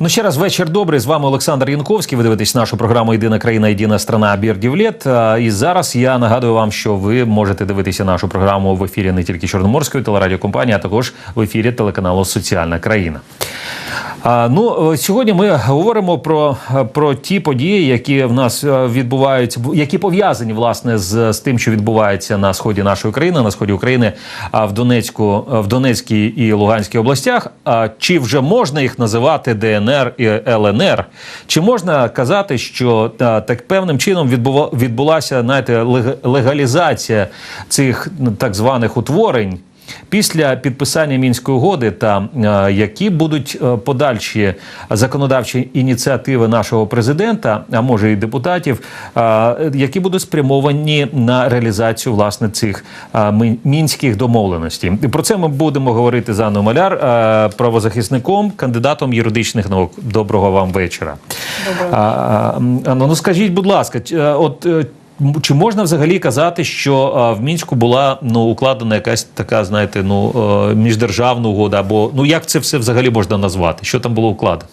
Ну ще раз вечір добрий. З вами Олександр Янковський. Ви дивитесь нашу програму Єдина країна, єдина страна Бірдівлет. І зараз я нагадую вам, що ви можете дивитися нашу програму в ефірі не тільки Чорноморської телерадіокомпанії, а також в ефірі телеканалу Соціальна країна. Ну е, сьогодні ми говоримо про, про ті події, які в нас е, відбуваються, які пов'язані власне з, з тим, що відбувається на сході нашої країни, на сході України, а в Донецьку, в Донецькій і Луганській областях. А чи вже можна їх називати ДНР і ЛНР? Чи можна казати, що та, так певним чином відбува, відбулася знаєте, лег- легалізація цих так званих утворень? Після підписання мінської угоди та е, які будуть е, подальші законодавчі ініціативи нашого президента, а може і депутатів, е, які будуть спрямовані на реалізацію власне цих е, мінських домовленостей. І про це ми будемо говорити з Анною Маляр, е, правозахисником, кандидатом юридичних наук. Доброго вам вечора. Доброго. А, Анно, ну скажіть, будь ласка, е, от. Чи можна взагалі казати, що е, в мінську була ну укладена якась така, знаєте, ну е, міждержавна угода, або ну як це все взагалі можна назвати? Що там було укладено?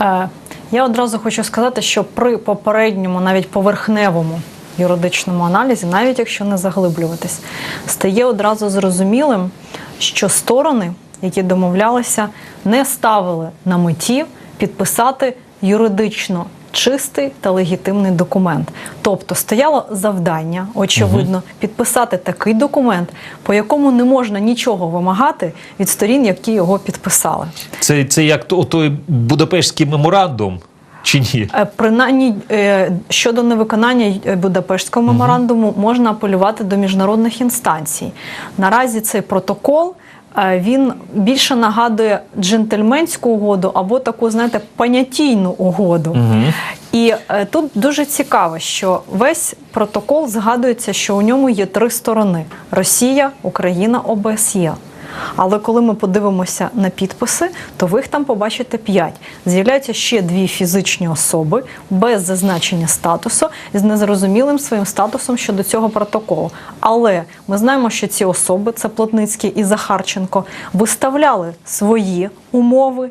Е, Я одразу хочу сказати, що при попередньому, навіть поверхневому юридичному аналізі, навіть якщо не заглиблюватись, стає одразу зрозумілим, що сторони, які домовлялися, не ставили на меті підписати юридично чистий та легітимний документ. Тобто стояло завдання, очевидно, підписати такий документ, по якому не можна нічого вимагати від сторін, які його підписали. Це, це як то- той Будапештський меморандум, чи ні? Е, Принаймні е, щодо невиконання е, Будапештського меморандуму можна апелювати до міжнародних інстанцій. Наразі цей протокол він більше нагадує джентльменську угоду або таку, знаєте, понятійну угоду. І е, тут дуже цікаво, що весь протокол згадується, що у ньому є три сторони: Росія, Україна, ОБСЄ. Але коли ми подивимося на підписи, то ви їх там побачите п'ять. З'являються ще дві фізичні особи без зазначення статусу з незрозумілим своїм статусом щодо цього протоколу. Але ми знаємо, що ці особи, це Плотницький і Захарченко, виставляли свої умови,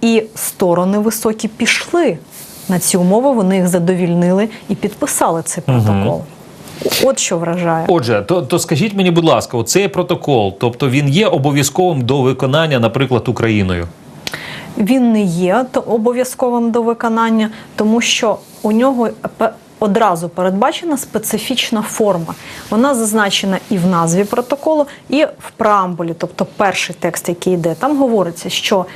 і сторони високі пішли на ці умови. Вони їх задовільнили і підписали цей протокол. От що вражає. Отже, то, то скажіть мені, будь ласка, оцей протокол, тобто він є обов'язковим до виконання, наприклад, Україною. Він не є то обов'язковим до виконання, тому що у нього одразу передбачена специфічна форма. Вона зазначена і в назві протоколу, і в преамбулі, тобто перший текст, який йде. Там говориться, що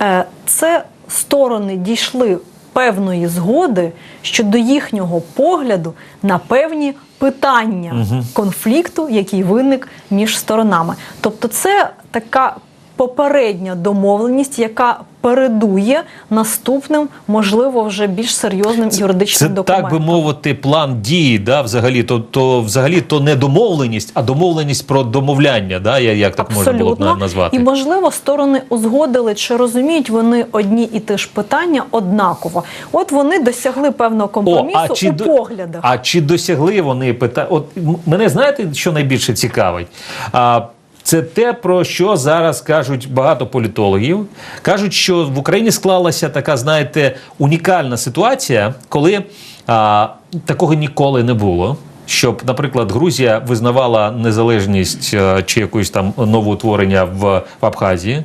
е, це сторони дійшли певної згоди щодо їхнього погляду на певні питання конфлікту, який виник між сторонами. Тобто, це така попередня домовленість, яка передує наступним, можливо, вже більш серйозним Це юридичним документам. так би мовити, план дії, да, взагалі, то, то взагалі то не домовленість, а домовленість про домовляння, да, я- як так можна було б назвати. І можливо, сторони узгодили, чи розуміють вони одні і ті ж питання однаково. От вони досягли певного компромісу у до- поглядах. а чи досягли вони питання? От мене знаєте, що найбільше цікавить? А, це те, про що зараз кажуть багато політологів. Кажуть, що в Україні склалася така, знаєте, унікальна ситуація, коли а, такого ніколи не було. Щоб, наприклад, Грузія визнавала незалежність е, чи якусь там новоутворення в, в Абхазії.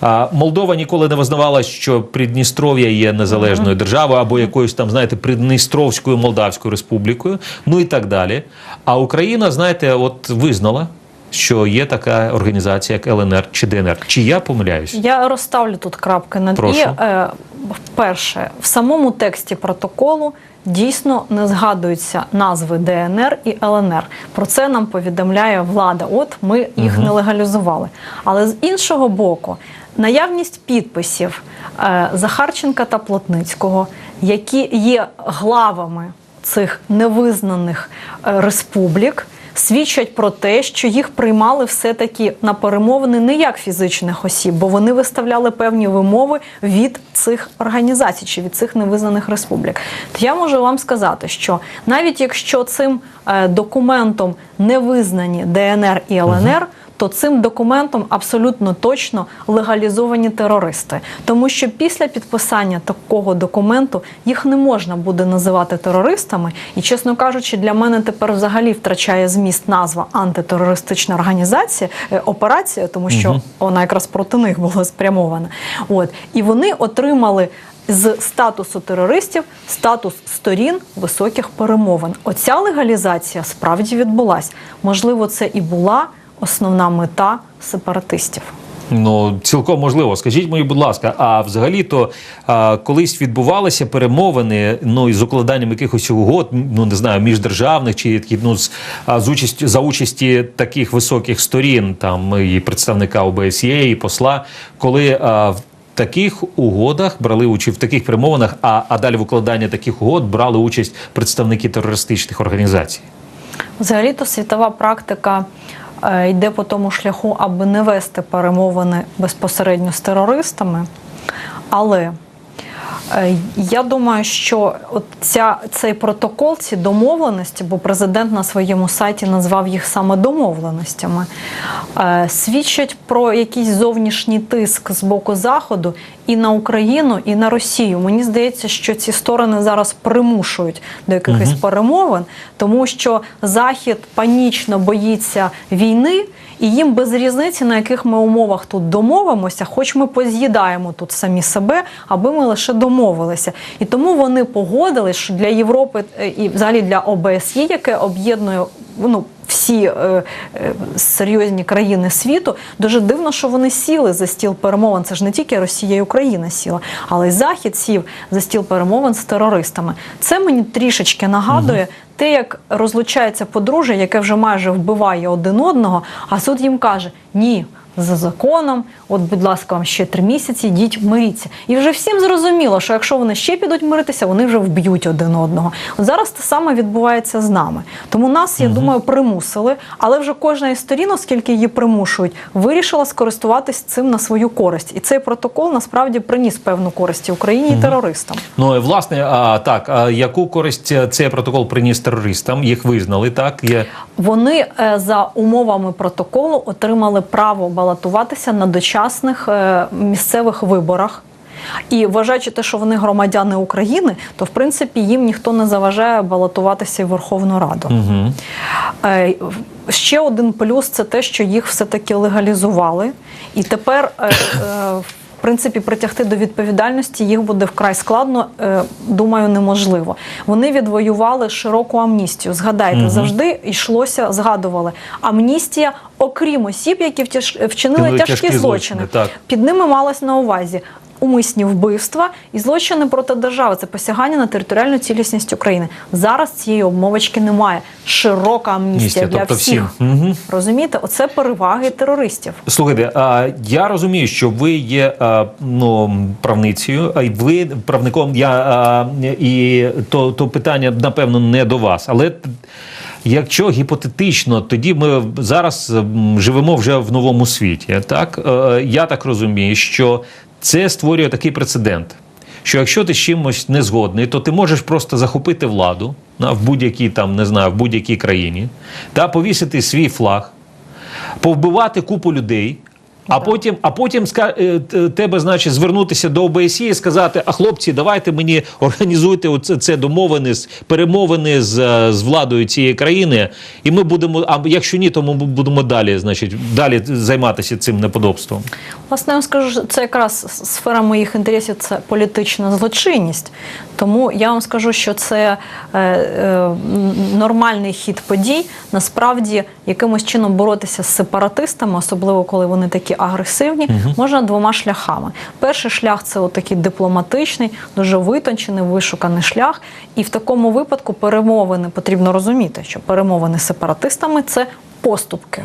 А Молдова ніколи не визнавала, що Придністров'я є незалежною державою або якоюсь там, знаєте, Придністровською Молдавською республікою, ну і так далі. А Україна, знаєте, от визнала, що є така організація, як ЛНР чи ДНР. Чи я помиляюсь? Я розставлю тут крапки над Прошу. і. Е, Перше, в самому тексті протоколу дійсно не згадуються назви ДНР і ЛНР. Про це нам повідомляє влада. От ми їх не легалізували. Але з іншого боку, наявність підписів е, Захарченка та Плотницького, які є главами цих невизнаних е, республік свідчать про те, що їх приймали все-таки на перемовини не як фізичних осіб, бо вони виставляли певні вимови від цих організацій чи від цих невизнаних республік. То я можу вам сказати, що навіть якщо цим е, документом не визнані ДНР і ЛНР, то цим документом абсолютно точно легалізовані терористи, тому що після підписання такого документу їх не можна буде називати терористами. І, чесно кажучи, для мене тепер взагалі втрачає зміст назва антитерористична організація е, операція, тому що вона якраз проти них була спрямована. От і вони отримали. З статусу терористів статус сторін високих перемовин. Оця легалізація справді відбулась. Можливо, це і була основна мета сепаратистів. Ну, цілком можливо. Скажіть мені, будь ласка, а взагалі-то а, колись відбувалися перемовини ну, із укладанням якихось угод, ну не знаю, міждержавних чи ну, з, а, з участь, за участі таких високих сторін, там і представника ОБСЄ, і посла, коли а, в таких угодах брали участь в таких перемовинах, а, а далі в укладанні таких угод брали участь представники терористичних організацій. Взагалі-то світова практика йде по тому шляху, аби не вести перемовини безпосередньо з терористами. Але е, я думаю, що от ця, цей протокол, ці домовленості, бо президент на своєму сайті назвав їх саме домовленостями, е, свідчать про якийсь зовнішній тиск з боку Заходу і на Україну, і на Росію. Мені здається, що ці сторони зараз примушують до якихось перемовин, тому що Захід панічно боїться війни. І їм без різниці, на яких ми умовах тут домовимося, хоч ми поз'їдаємо тут самі себе, аби ми лише домовилися. І тому вони погодились, що для Європи е, і взагалі для ОБСЄ, яке об'єднує ну. Всі е, е, серйозні країни світу дуже дивно, що вони сіли за стіл перемовин. Це ж не тільки Росія і Україна сіла, але й Захід сів за стіл перемовин з терористами. Це мені трішечки нагадує те, як розлучається подружжя, яке вже майже вбиває один одного, а суд їм каже: ні. За законом, от, будь ласка, вам ще три місяці, йдіть миріться. І вже всім зрозуміло, що якщо вони ще підуть миритися, вони вже вб'ють один одного. От зараз те саме відбувається з нами. Тому нас, я думаю, примусили, але вже кожна із сторін, оскільки її примушують, вирішила скористуватись цим на свою користь. І цей протокол насправді приніс певну користь Україні і терористам. Ну і власне, а так, а яку користь е, цей протокол приніс терористам? Їх визнали, так? Є Вони е, за умовами протоколу отримали право балотуватися на дочасних е, місцевих виборах. І вважаючи те, що вони громадяни України, то в принципі їм ніхто не заважає балотуватися в Верховну Раду. Угу. Е, Ще один плюс це те, що їх все-таки легалізували, і тепер. е, е, В принципі, притягти до відповідальності їх буде вкрай складно, е, думаю, неможливо. Вони відвоювали широку амністію. Згадайте, завжди йшлося, згадували амністія, окрім осіб, які вчинили тяжкі, тяжкі злочини. злочини, так. Під ними малось на увазі умисні вбивства і злочини проти держави. Це посягання на територіальну цілісність України. Зараз цієї обмовочки немає. Широка амністія для тобто всіх. Мгм. Розумієте, оце переваги терористів. Слухайте, а я розумію, що ви є а, ну, правницею, а й ви правником. Я а, і то, то питання напевно не до вас, але. Якщо гіпотетично, тоді ми зараз живемо вже в новому світі. Так Е, я так розумію, що це створює такий прецедент. Що якщо ти з чимось не згодний, то ти можеш просто захопити владу на, в будь-якій там, не знаю, в будь-якій країні та повісити свій флаг, повбивати купу людей. А потім, а потім е, тебе, значить, звернутися до ОБСЄ і сказати: а хлопці, давайте мені організуйте оце це домовини, з- перемовини з, е, з владою цієї країни, і ми будемо. А якщо ні, то ми будемо далі, значить, далі займатися цим неподобством. Власне, я вам скажу, це якраз сфера моїх інтересів це політична злочинність. Тому я вам скажу, що це е, е, нормальний хід подій. Насправді, якимось чином боротися з сепаратистами, особливо коли вони такі агресивні, можна двома шляхами. Перший шлях це отакий дипломатичний, дуже витончений, вишуканий шлях. І в такому випадку перемовини потрібно розуміти, що перемовини з сепаратистами це поступки.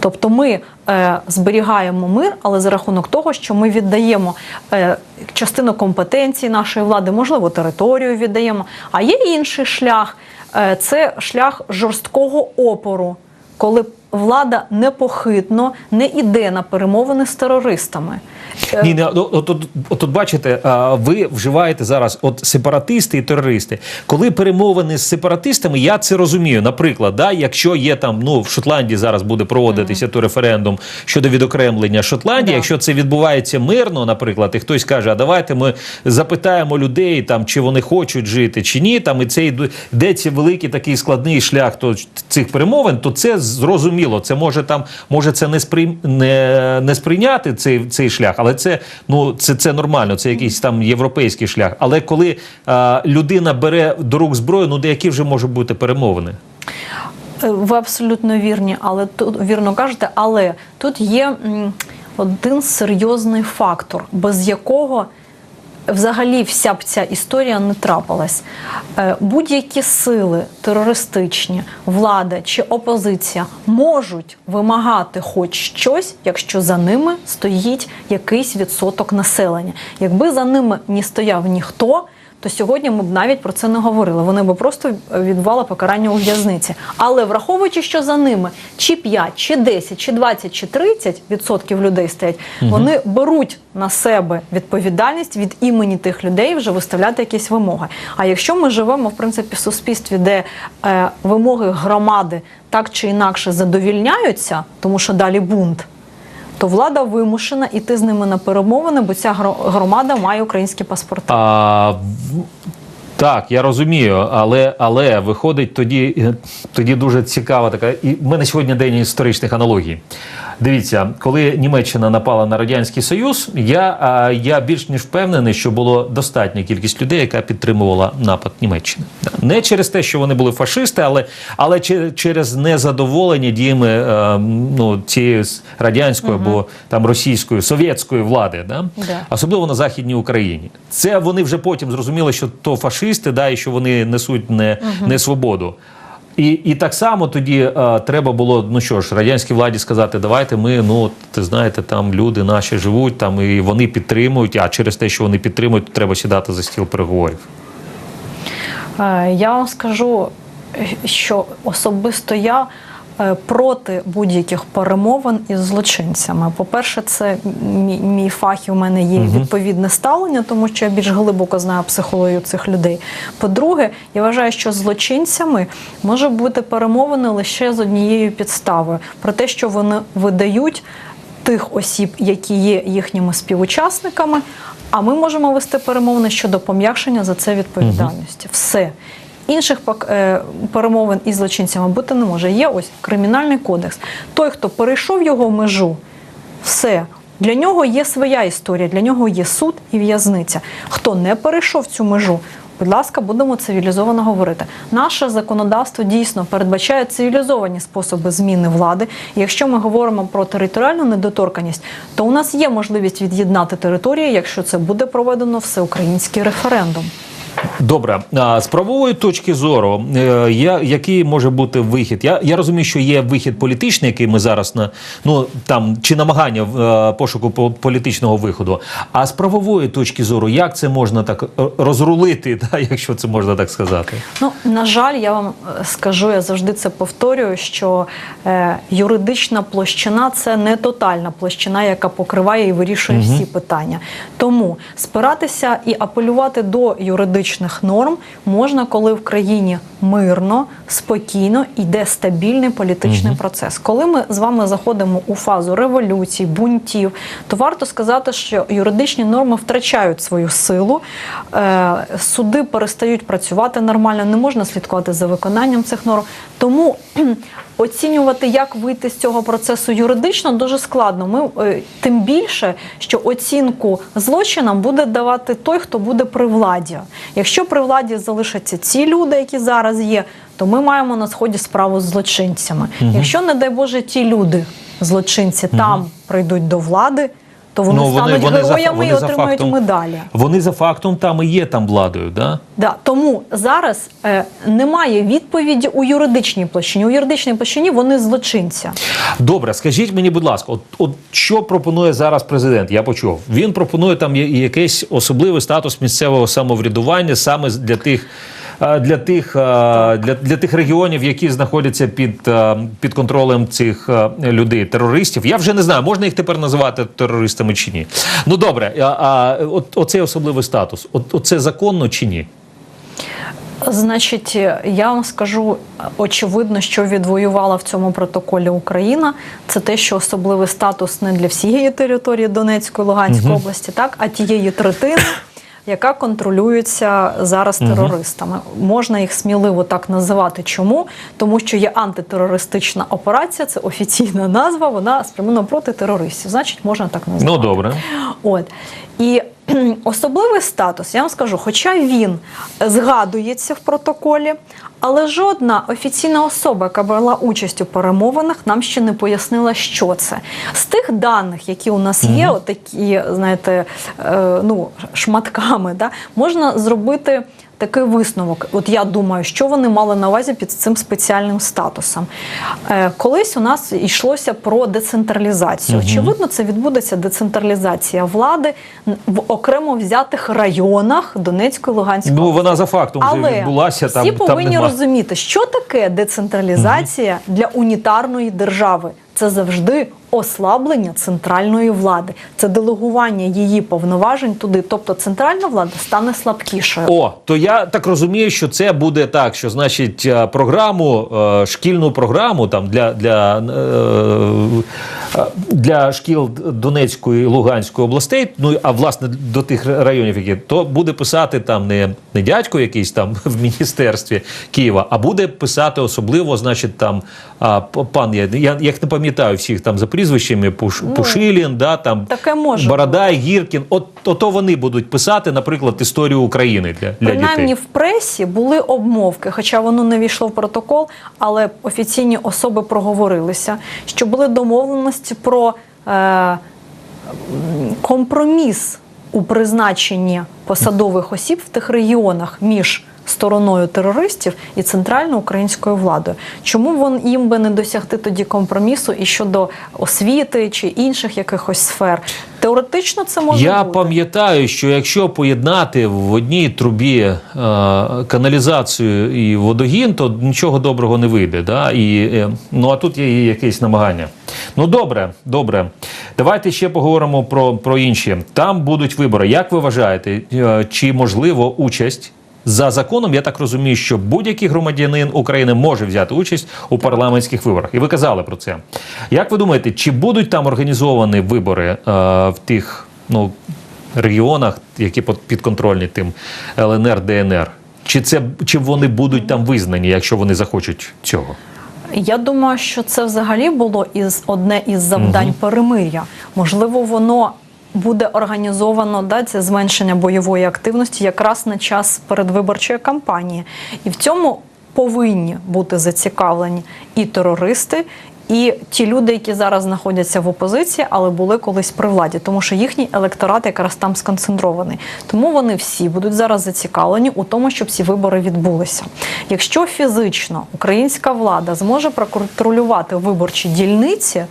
Тобто ми е, зберігаємо мир, але за рахунок того, що ми віддаємо е, частину компетенцій нашої влади, можливо, територію віддаємо. А є інший шлях е, це шлях жорсткого опору, коли влада непохитно не йде на перемовини з терористами. Е, Ні, не от, от, от, от, от бачите, ви вживаєте зараз от сепаратисти і терористи. Коли перемовини з сепаратистами, я це розумію. Наприклад, да, якщо є там, ну в Шотландії зараз буде проводитися то референдум щодо відокремлення Шотландії, Да. якщо це відбувається мирно, наприклад, і хтось каже, а давайте ми запитаємо людей, там чи вони хочуть жити чи ні. Там і це йдеться великий такий складний шлях то цих перемовин, то це зрозуміло. Це може там може це не сприй... не, не сприйняти цей, цей шлях, але це ну це, це нормально. Це якийсь там європейський шлях. Але коли а, людина бере до рук зброю, ну де які вже можуть бути перемовини? Е, Ви абсолютно вірні, але тут вірно кажете, але тут є один серйозний фактор, без якого взагалі вся б ця історія не трапилась. Е, Будь-які сили терористичні, влада чи опозиція можуть вимагати хоч щось, якщо за ними стоїть якийсь відсоток населення. Якби за ними не стояв ніхто то сьогодні ми б навіть про це не говорили. Вони б просто відбували покарання у в'язниці. Але враховуючи, що за ними чи 5, чи 10, чи 20, чи 30 відсотків людей стоять, вони беруть на себе відповідальність від імені тих людей вже виставляти якісь вимоги. А якщо ми живемо в принципі в суспільстві, де е, вимоги громади так чи інакше задовільняються, тому що далі бунт. То влада вимушена іти з ними на перемовини, бо ця гро- громада має українські паспорти. А, так, я розумію, але, але виходить тоді, тоді дуже цікава така. І в мене сьогодні день історичних аналогій. Дивіться, коли Німеччина напала на Радянський Союз, я, я більш ніж впевнений, що було достатня кількість людей, яка підтримувала напад Німеччини. Не через те, що вони були фашисти, але, але через незадоволення діями е, ну, цієї радянської або там російської совєтської влади. Да? Да. особливо на західній Україні. Це вони вже потім зрозуміли, що то фашисти, да, і що вони несуть не, не свободу. І, і так само тоді а, треба було, ну що ж, радянській владі сказати, давайте ми, ну ти знаєте, там люди наші живуть, там і вони підтримують. А через те, що вони підтримують, то треба сідати за стіл переговорів. Е, Я вам скажу, е, що особисто я е, проти будь-яких перемовин із злочинцями. По-перше, це мій, мій фах, і у мене є відповідне ставлення, тому що я більш глибоко знаю психологію цих людей. По-друге, я вважаю, що злочинцями може бути перемовини лише з однією підставою про те, що вони видають тих осіб, які є їхніми співучасниками. А ми можемо вести перемовини щодо пом'якшення за це відповідальності. Все. Інших е, перемовин із злочинцями бути не може. Є ось кримінальний кодекс. Той, хто перейшов його межу, все. Для нього є своя історія, для нього є суд і в'язниця. Хто не перейшов цю межу, будь ласка, будемо цивілізовано говорити. Наше законодавство дійсно передбачає цивілізовані способи зміни влади. Якщо ми говоримо про територіальну недоторканість, то у нас є можливість від'єднати території, якщо це буде проведено всеукраїнський референдум. Добре, а з правової точки зору, е, я, який може бути вихід? Я, я розумію, що є вихід політичний, який ми зараз на ну там чи намагання в е, пошуку по- політичного виходу. А з правової точки зору, як це можна так е, розрулити, та, якщо це можна так сказати? Ну, на жаль, я вам скажу, я завжди це повторюю, що е, юридична площина це не тотальна площина, яка покриває і вирішує всі питання. Тому спиратися і апелювати до юридичних норм можна, коли в країні мирно, спокійно йде стабільний політичний процес. Коли ми з вами заходимо у фазу революцій, бунтів, то варто сказати, що юридичні норми втрачають свою силу, е, суди перестають працювати нормально, не можна слідкувати за виконанням цих норм. Тому оцінювати, як вийти з цього процесу юридично, дуже складно. Ми е, тим більше, що оцінку злочинам буде давати той, хто буде при владі. Якщо при владі залишаться ці люди, які зараз є, то ми маємо на сході справу з злочинцями. Якщо, не дай Боже, ті люди, злочинці, там прийдуть до влади, то вони стануть героями і отримають медалі. Вони за фактом там і є там владою, да? Да, тому зараз е, немає відповіді у юридичній площині. У юридичній площині вони злочинці. Добре, скажіть мені, будь ласка, от, от що пропонує зараз президент? Я почув. Він пропонує там якийсь особливий статус місцевого самоврядування саме для тих для тих для, для тих регіонів, які знаходяться під, під контролем цих людей, терористів. Я вже не знаю, можна їх тепер називати терористами чи ні. Ну добре, а, а от оцей особливий статус, от, оце законно чи ні? Значить, я вам скажу очевидно, що відвоювала в цьому протоколі Україна. Це те, що особливий статус не для всієї території Донецької Луганської області, так а тієї третини. Яка контролюється зараз терористами, можна їх сміливо так називати. Чому? Тому що є антитерористична операція, це офіційна назва. Вона спрямована проти терористів. Значить, можна так назвати. Ну добре. От і особливий статус, я вам скажу, хоча він згадується в протоколі, але жодна офіційна особа, яка брала участь у перемовинах, нам ще не пояснила, що це. З тих даних, які у нас є, отакі, знаєте, е, ну, шматками, да, можна зробити. Такий висновок, от я думаю, що вони мали на увазі під цим спеціальним статусом. Е, колись у нас йшлося про децентралізацію. Очевидно, це відбудеться децентралізація влади в окремо взятих районах Донецької Луганської Ну вона за фактом вже але відбулася. Там всі повинні нема. розуміти, що таке децентралізація для унітарної держави. Це завжди ослаблення центральної влади, це делегування її повноважень туди. Тобто центральна влада стане слабкішою. О, то я так розумію, що це буде так, що значить е, програму, е, шкільну програму там для, для, е, для шкіл Донецької і Луганської областей, ну а власне до тих районів, які то буде писати там не, не дядько якийсь там в міністерстві Києва, а буде писати особливо, значить, там пан я, я як не пам'ятаю всіх там за прізвищами Пуш, Пушилін, да там таке може Бородай, Гіркін. От ото вони будуть писати, наприклад, історію України для, для Принаймні дітей. в пресі були обмовки, хоча воно не війшло в протокол, але офіційні особи проговорилися, що були домовленості про е, компроміс у призначенні посадових осіб в тих регіонах між стороною терористів і центральною українською владою. Чому вон їм би не досягти тоді компромісу і щодо освіти чи інших якихось сфер? Теоретично це може Я бути. пам'ятаю, що якщо поєднати в одній трубі е, каналізацію і водогін, то нічого доброго не вийде. Да? І, е, ну а тут є якесь намагання. Ну добре, добре. Давайте ще поговоримо про, про інші. Там будуть вибори. Як ви вважаєте, е, чи можливо участь? За законом, я так розумію, що будь-який громадянин України може взяти участь у парламентських виборах. І ви казали про це. Як ви думаєте, чи будуть там організовані вибори е, в тих ну, регіонах, які під- підконтрольні тим ЛНР, ДНР? Чи це чи вони будуть там визнані, якщо вони захочуть цього? Я думаю, що це взагалі було із одне із завдань перемир'я. Можливо, воно буде організовано да, це зменшення бойової активності якраз на час передвиборчої кампанії. І в цьому повинні бути зацікавлені і терористи. І ті люди, які зараз знаходяться в опозиції, але були колись при владі, тому що їхній електорат якраз там сконцентрований. Тому вони всі будуть зараз зацікавлені у тому, щоб ці вибори відбулися. Якщо фізично українська влада зможе проконтролювати виборчі дільниці,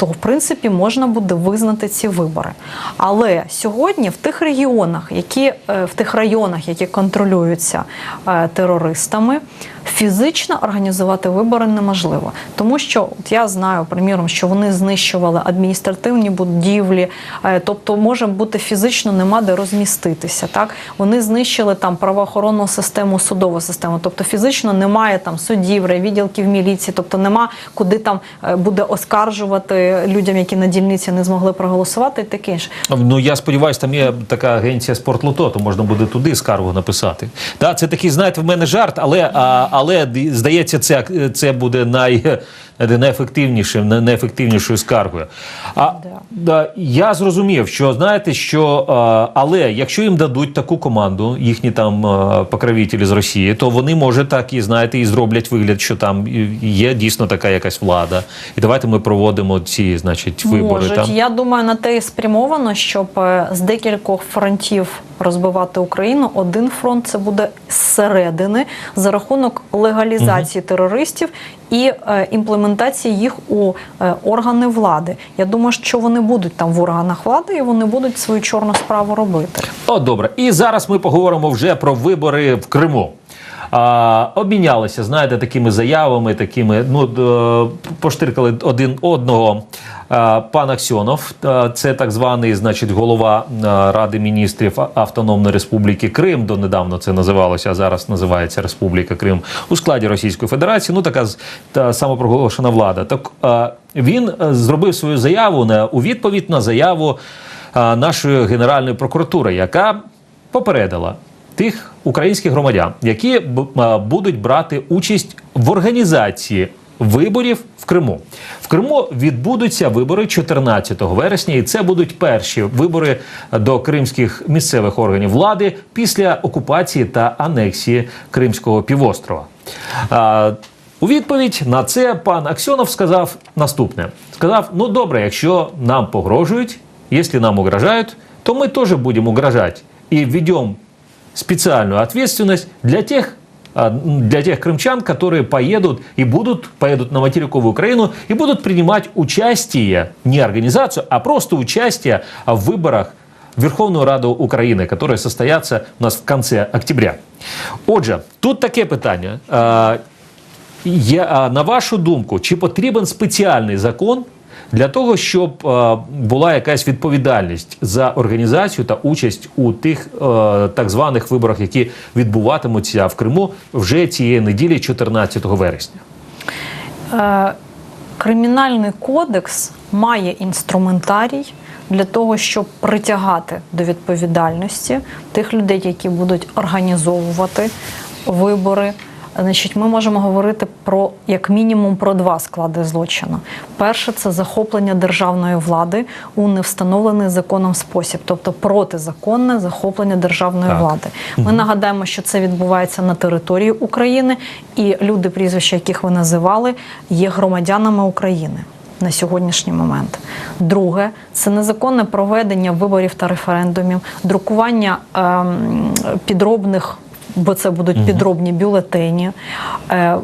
то в принципі можна буде визнати ці вибори. Але сьогодні в тих регіонах, які е, в тих районах, які контролюються е, терористами, фізично організувати вибори неможливо, тому що от я знаю, приміром, що вони знищували адміністративні будівлі, е, тобто може бути фізично нема де розміститися. Так вони знищили там правоохоронну систему, судову систему, тобто фізично немає там судів, відділків міліції, тобто нема куди там е, буде оскаржувати людям, які на дільниці не змогли проголосувати, і таке інше. Ну я сподіваюся, там є така агенція спортлото, то можна буде туди скаргу написати. Да, це такий, знаєте, в мене жарт, але, а, але здається, це, це буде най, найефективнішим, най- найефективнішою скаргою. А да, я зрозумів, що знаєте, що але якщо їм дадуть таку команду, їхні там а, покровителі з Росії, то вони може так і знаєте, і зроблять вигляд, що там є дійсно така якась влада. І давайте ми проводимо ці, значить, вибори Можуть. там. Я думаю, на те і спрямовано, щоб е, з декількох фронтів розбивати Україну. Один фронт це буде зсередини за рахунок легалізації терористів і е, імплементації їх у е, органи влади. Я думаю, що вони будуть там в органах влади і вони будуть свою чорну справу робити. О, добре. І зараз ми поговоримо вже про вибори в Криму. а, обмінялися, знаєте, такими заявами, такими, ну, д- поштиркали один одного. Пан Аксьонов, це так званий, значить, голова Ради міністрів Автономної Республіки Крим, донедавно це називалося, а зараз називається Республіка Крим у складі Російської Федерації. Ну така та самопроголошена влада. Так він зробив свою заяву на у відповідь на заяву нашої генеральної прокуратури, яка попередила тих українських громадян, які будуть брати участь в організації виборів в Криму. В Криму відбудуться вибори 14 вересня, і це будуть перші вибори до кримських місцевих органів влади після окупації та анексії Кримського півострова. У відповідь на це пан Аксьонов сказав наступне: сказав: ну добре, якщо нам погрожують, якщо нам угрожають, то мы тоже будем угрожать и введем специальную ответственность для тех, а, для тех крымчан, которые поедут и будут, поедут на материковую Украину и будут принимать участие, не организацию, а просто участие в выборах в Верховну Раду України, которые состоятся у нас в конце октября. Отже, тут таке питання. А, є, а, на вашу думку, чи потрібен спеціальний закон Для того, щоб е, була якась відповідальність за організацію та участь у тих е, так званих виборах, які відбуватимуться в Криму вже цієї неділі, 14 вересня? Е, Кримінальний кодекс має інструментарій для того, щоб притягати до відповідальності тих людей, які будуть організовувати вибори. Значить, ми можемо говорити про як мінімум про два склади злочину. Перше це захоплення державної влади у невстановлений законом спосіб, тобто протизаконне захоплення державної Так. влади. Ми нагадаємо, що це відбувається на території України, і люди, прізвища яких ви називали, є громадянами України. На сьогоднішній момент. Друге це незаконне проведення виборів та референдумів, друкування ем, підробних, бо це будуть підробні бюлетені. Е,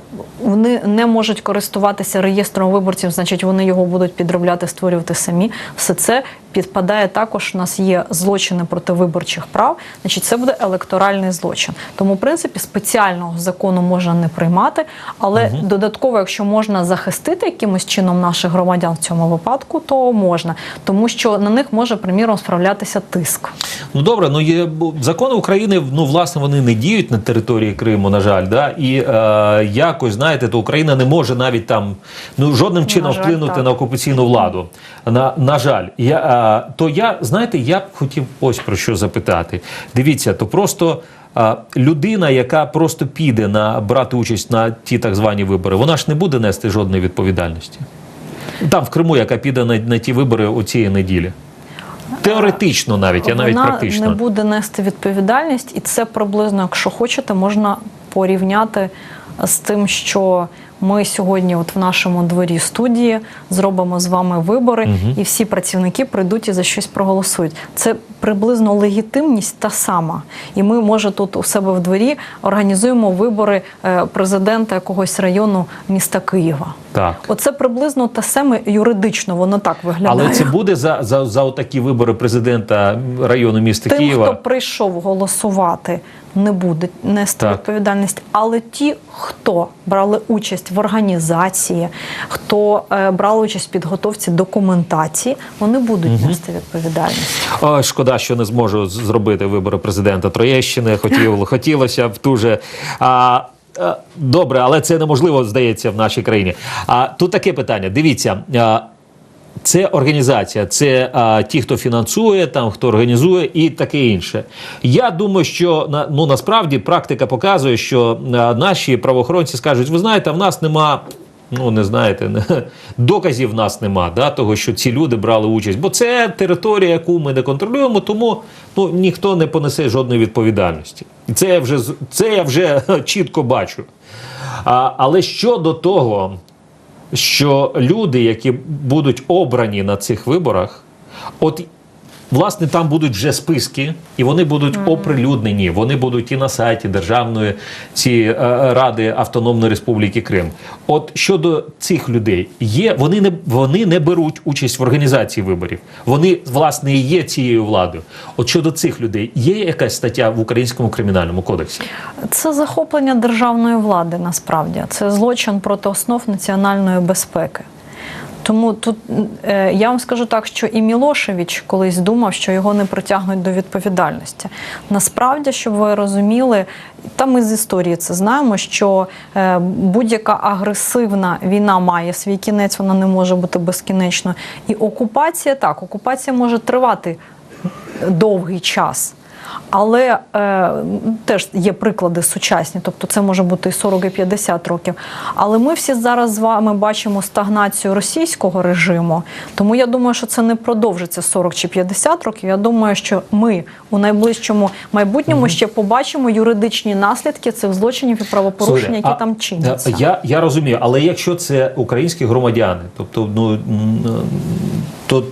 вони не можуть користуватися реєстром виборців, значить вони його будуть підробляти, створювати самі. Все це підпадає також. У нас є злочини проти виборчих прав. Значить, це буде електоральний злочин. Тому, в принципі, спеціального закону можна не приймати, але додатково, якщо можна захистити якимось чином наших громадян в цьому випадку, то можна, тому що на них може приміром справлятися тиск. Ну добре, ну є закони України, ну власне вони не діють на території Криму, на жаль, да і е, якось знаєте, то Україна не може навіть там ну жодним чином жаль, вплинути так. на окупаційну владу. На, на жаль, я е, то я знаєте, я б хотів ось про що запитати. Дивіться, то просто. Людина, яка просто піде на брати участь на ті так звані вибори, вона ж не буде нести жодної відповідальності. Там в Криму, яка піде на, на ті вибори у цієї неділі. Теоретично навіть, а навіть Вона практично. не буде нести відповідальність, і це приблизно, якщо хочете, можна порівняти з тим, що ми сьогодні, от в нашому дворі студії, зробимо з вами вибори, і всі працівники прийдуть і за щось проголосують. Це приблизно легітимність та сама. І ми, може, тут у себе в дворі організуємо вибори е, президента якогось району міста Києва. Так. Оце приблизно те саме юридично, воно так виглядає. Але це буде за, за, за такі вибори президента району міста Тим, Києва. хто прийшов голосувати, не буде нести Так. відповідальність. Але ті, хто брали участь в організації, хто е, брали участь в підготовці документації, вони будуть нести відповідальність. Ой, шкода, що не зможу зробити вибори президента Троєщини. Хотів, хотілося б дуже. А, е, добре, але це неможливо, здається, в нашій країні. А тут таке питання: дивіться. а, Це організація, це а, ті, хто фінансує, там хто організує, і таке інше. Я думаю, що ну насправді практика показує, що наші правоохоронці скажуть: ви знаєте, в нас нема. Ну, не знаєте, не- доказів в нас нема, да, того, що ці люди брали участь. Бо це територія, яку ми не контролюємо, тому ну, ніхто не понесе жодної відповідальності. І це я вже, це я вже чітко бачу. А, але щодо того, що люди, які будуть обрані на цих виборах, от Власне, там будуть вже списки, і вони будуть оприлюднені. Вони будуть і на сайті Державної ці е, ради Автономної Республіки Крим. От щодо цих людей, є вони не вони не беруть участь в організації виборів. Вони власне і є цією владою. От щодо цих людей, є якась стаття в українському кримінальному кодексі? Це захоплення державної влади насправді. Це злочин проти основ національної безпеки. Тому тут е, я вам скажу так, що і Мілошевич колись думав, що його не притягнуть до відповідальності. Насправді, щоб ви розуміли, та ми з історії це знаємо, що е, будь-яка агресивна війна має свій кінець, вона не може бути безкінечною. І окупація так, окупація може тривати довгий час. Але е, теж є приклади сучасні, тобто це може бути і 40, і 50 років. Але ми всі зараз з вами бачимо стагнацію російського режиму. Тому я думаю, що це не продовжиться 40 чи 50 років. Я думаю, що ми у найближчому майбутньому ще побачимо юридичні наслідки цих злочинів і правопорушень, Слухайте, які а, там чиняться. Я, я розумію, але якщо це українські громадяни, тобто, ну то.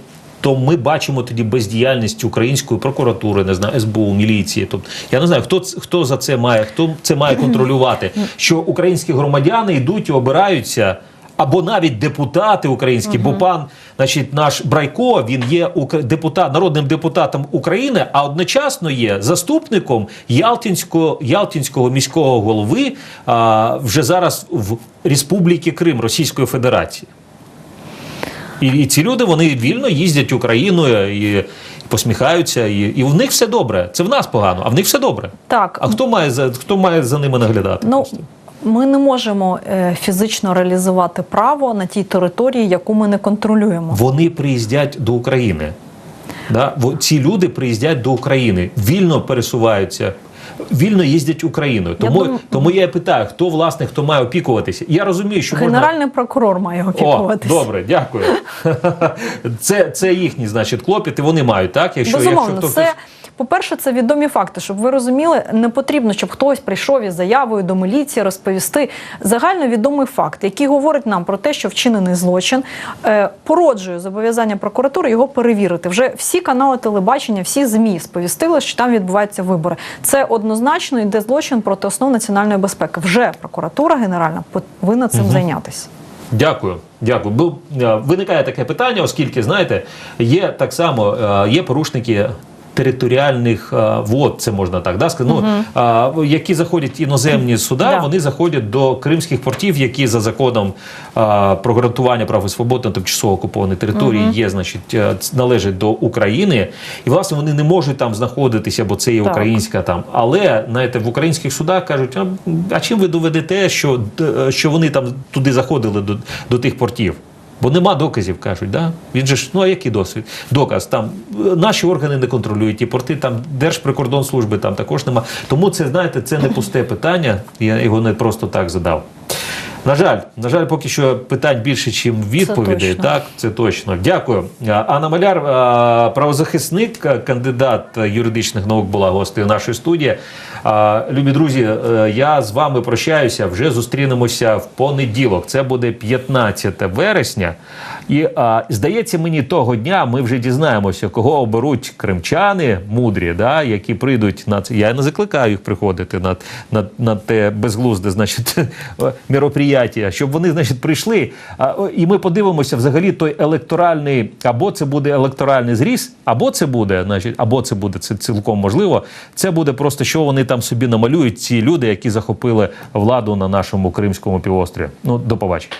То ми бачимо тоді бездіяльність української прокуратури, не знаю, СБУ, міліції. Тобто я не знаю, хто хто за це має, хто це має контролювати, що українські громадяни йдуть і обираються, або навіть депутати українські, бо пан, значить, наш Брайко, він є депутат, народним депутатом України, а одночасно є заступником Ялтинського, Ялтинського міського голови а, вже зараз в Республіки Крим Російської Федерації. І, і ці люди вони вільно їздять Україною і посміхаються, і, і в них все добре. Це в нас погано, а в них все добре. Так, А хто має за хто має за ними наглядати? Ну, просто? ми не можемо е, фізично реалізувати право на тій території, яку ми не контролюємо. Вони приїздять до України. Да? Ці люди приїздять до України, вільно пересуваються. Вільно їздять Україною, Я тому тому я питаю, хто власне хто має опікуватися. Я розумію, що можна Генеральний прокурор має О, опікуватися. добре, дякую. Це, це їхні, значить, клопіти. Вони мають так. Якщо Безумовно, якщо хтось- це. По-перше, це відомі факти, щоб ви розуміли, не потрібно, щоб хтось прийшов із заявою до міліції розповісти загальновідомий факт, який говорить нам про те, що вчинений злочин е, породжує зобов'язання прокуратури його перевірити. Вже всі канали телебачення, всі змі сповістили, що там відбуваються вибори. Це однозначно йде злочин проти основ національної безпеки. Вже прокуратура генеральна повинна цим зайнятися. Дякую, дякую. Бо е, виникає таке питання, оскільки знаєте, є так само е, є порушники. Територіальних е, вод, це можна так да, сказати, ну, е, які заходять іноземні суда, Да. вони заходять до кримських портів, які за законом е, про гарантування прав і свобод на тимчасово окупованій території є, значить, е, належать до України, і власне вони не можуть там знаходитися, бо це є Так. українська там. Але знаєте, в українських судах кажуть, а, а чим ви доведете, що, д- що вони там туди заходили до, до тих портів? Бо нема доказів, кажуть, да? Він же ж, ну а який досвід? Доказ там е, наші органи не контролюють ті порти, там Держприкордонслужби там також нема. Тому це, знаєте, це не пусте питання. Я його не просто так задав. На жаль, на жаль, поки що питань більше, ніж відповідей. точно. Так, це точно. Дякую. Анна Маляр, правозахисник, кандидат юридичних наук, була гостею нашої студії. Любі друзі, е, я з вами прощаюся. Вже зустрінемося в понеділок. Це буде 15 вересня. І здається, мені того дня ми вже дізнаємося, кого оберуть кримчани мудрі, да, які прийдуть на це. Я не закликаю їх приходити на, на, на те безглузде, значить, мероприятие, щоб вони, значить, прийшли. І ми подивимося взагалі той електоральний, або це буде електоральний зріз, або це буде, значить, або це буде це цілком можливо. Це буде просто, що вони там собі намалюють, ці люди, які захопили владу на нашому Кримському півострові. Ну, до побачення.